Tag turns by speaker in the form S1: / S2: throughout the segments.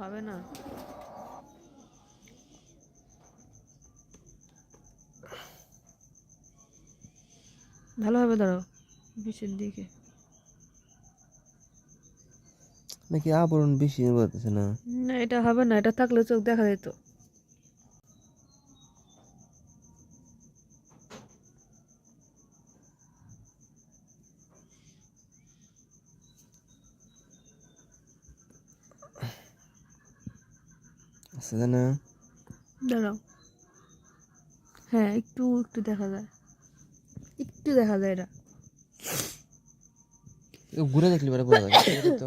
S1: হবে না। ভালোভাবে ধরো পিছের দিকে।
S2: নাকি আবরণ বেশি বাড়তেছে না?
S1: না এটা হবে না এটা থাকলে চোখ দেখা যেত।
S2: আছে না?
S1: দাঁড়াও। হ্যাঁ একটু একটু দেখা যায়। একটু দেখা যায় এটা।
S2: ঘুরে দেখলি পরে বোঝা যাবে তো।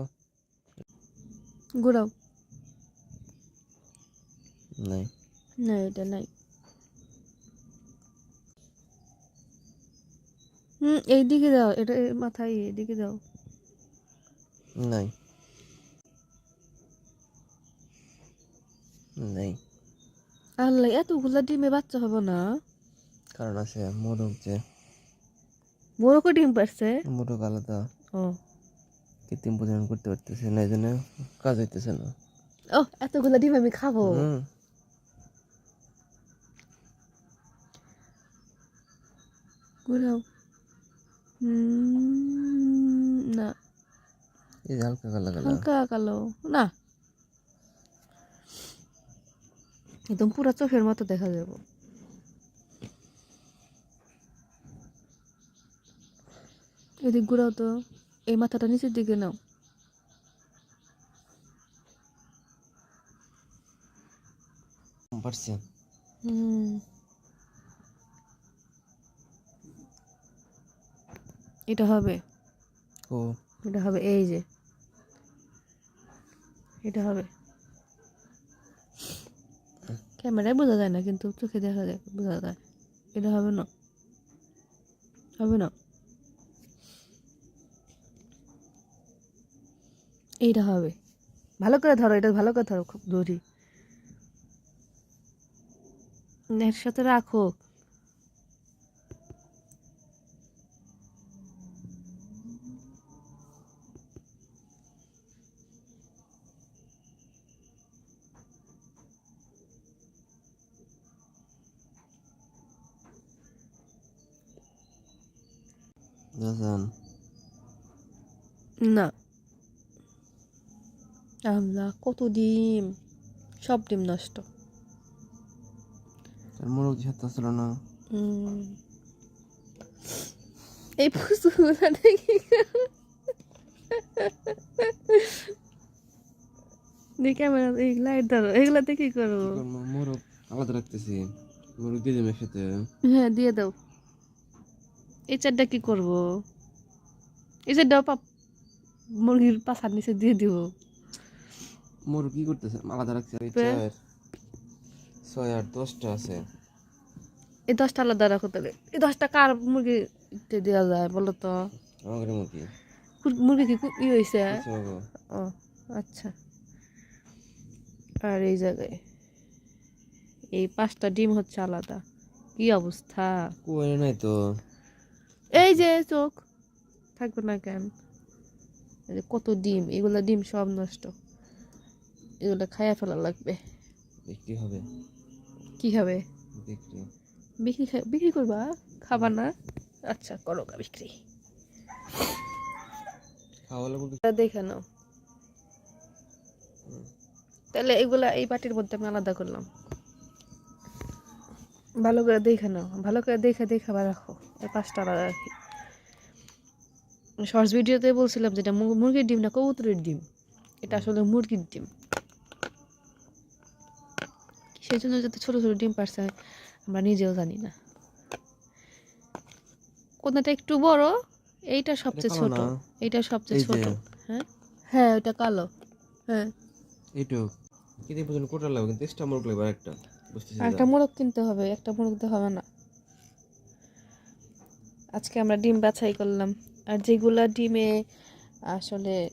S1: ঘোরাও।
S2: নাই।
S1: না এটা নাই। হুম এইদিকে দাও এটা মাথায় এইদিকে দাও
S2: নাই। নাই।
S1: আল্লাহ এতগুলা ডিমে বাচ্চা হবে না।
S2: কারণ আছে মোরগ যে।
S1: মোরকও ডিম পারছে?
S2: মোরগ আলাদা।
S1: ও।
S2: কৃত্রিম প্রজনন করতে পারতেছে না এই জন্য কাজ হইতেছে না।
S1: ও এতগুলা ডিম আমি খাব। ঘোরাও না।
S2: এই হালকা কালা।
S1: হালকা কালো। না। একদম পুরো চোখের মতো দেখা যাব। এদিক ঘুরাও তো এই মাথাটা নিচের দিকে নাও। হুম। এটা হবে?
S2: ও।
S1: এটা হবে এই যে। এটা হবে। ক্যামেরায় বোঝা যায় না, কিন্তু চোখে দেখা যায়, বোঝা যায়। এটা হবে না। হবে না। এইটা হবে। ভালো করে ধরো, এটা ভালো করে ধরো, খুব দড়ি এর সাথে রাখো।
S2: দাদান
S1: না আল্লাহ কত ডিম সব ডিম নষ্ট
S2: তার মোরগ সাথে ছিল না।
S1: এই পুষগুলা দেখি দেখি ক্যামেরা এই লাইট ধরো এগুলাতে কি করব?
S2: মোরগ আলাদা রাখতেছি মোরগ দিয়ে দেবে একসাথে
S1: হ্যাঁ দিয়ে দাও এই চারটা কি করব? এই চারটা পাপ মুরগির পাশার নিচে দিয়ে দিব।
S2: মুরগি করতেছে? আলাদা রাখছে এই চার ছয় আট দশটা আছে।
S1: এই দশটা আলাদা রাখো তাহলে। এই দশটা কার মুরগি দেওয়া যায় বলো তো?
S2: মুরগি।
S1: মুরগি কি ই হয়েছে ও আচ্ছা। আর এই জায়গায়। এই পাঁচটা ডিম হচ্ছে আলাদা। কি অবস্থা?
S2: কই নাই তো।
S1: এই যে চোখ। থাকবে না কেন? এই যে কত ডিম এগুলা ডিম সব নষ্ট। এগুলো খাইয়া ফেলা লাগবে।
S2: বিক্রি হবে।
S1: কি হবে?
S2: বিক্রি।
S1: বিক্রি বিক্রি করবা? খাবা না? আচ্ছা করো গা বিক্রি। দেখে নাও। তাহলে এগুলা এই বাটির মধ্যে আমি আলাদা করলাম। ভালো করে দেখে নাও। ভালো করে দেখে দেখে আবার রাখো। এই পাঁচটা আলাদা রাখি শর্টস ভিডিওতে বলছিলাম যেটা মুরগির ডিম না কবুতরের ডিম। এটা আসলে মুরগির ডিম। সেই জন্য যাতে ছোটো ছোটো ডিম পারছে আমরা নিজেও জানি না। কোনটা একটু বড় এইটা সবচেয়ে ছোট। এইটা সবচেয়ে ছোট। হ্যাঁ? হ্যাঁ ওটা কালো। হ্যাঁ।
S2: এইটুক। কেদিন পর্যন্ত কোটা লাগবে? কিন্তু এক্সট্রা মোরগ লাগবে একটা বুঝতেছি
S1: আর একটা মোরগ কিনতে হবে একটা মোরগ দিয়ে হবে না। আজকে আমরা ডিম বাছাই করলাম। আর যেগুলা ডিমে আসলে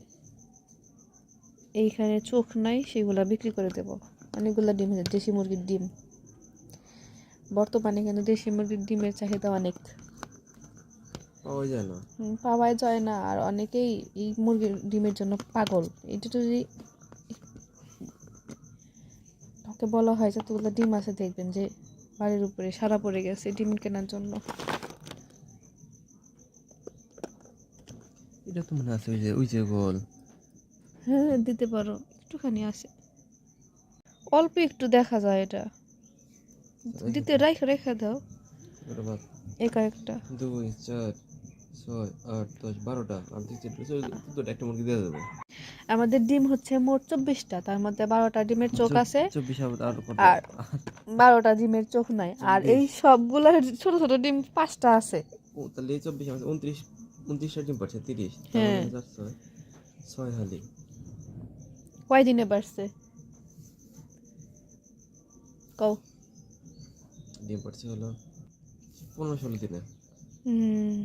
S1: এইখানে চোখ নাই সেগুলা বিক্রি করে দেব। অনেকগুলা ডিম দেশি মুরগির ডিম। বর্তমানে কিন্তু দেশি মুরগির ডিমের চাহিদা অনেক।
S2: পাওয়া যায় না।
S1: হুম, পাওয়াই যায় না। আর অনেকেই এই মুরগির ডিমের জন্য পাগল। এটা যদি ওকে বলা হয় যতগুলো ডিম আছে দেখবেন যে বাড়ির উপরে সারা পড়ে গেছে ডিম কেনার জন্য।
S2: এটা তো মনে আছে ওই যে ওই যে গোল।
S1: হ্যাঁ দিতে পারো একটুখানি আছে অল্প একটু দেখা যায় এটা। দিতে রেখে রেখে দাও। একা একটা।
S2: দুই চার ছয় আট দশ বারোটা। আর দুই দুটো একটা মুরগি দিয়ে দেবো
S1: আমাদের ডিম হচ্ছে মোট চব্বিশটা তার মধ্যে বারোটা ডিমের চোখ আছে আর বারোটা ডিমের চোখ নাই। আর এই সবগুলোর ছোট ছোট ডিম পাঁচটা আছে।
S2: ও তাহলে এই চব্বিশ আমার উনত্রিশ উনত্রিশটা ডিম পাচ্ছে তিরিশ।
S1: হ্যাঁ।
S2: চার ছয় ছয় হালি।
S1: কয় দিনে বাড়ছে? কও।
S2: ডিম পাচ্ছে হলো পনেরো ষোলো দিনে।
S1: হুম।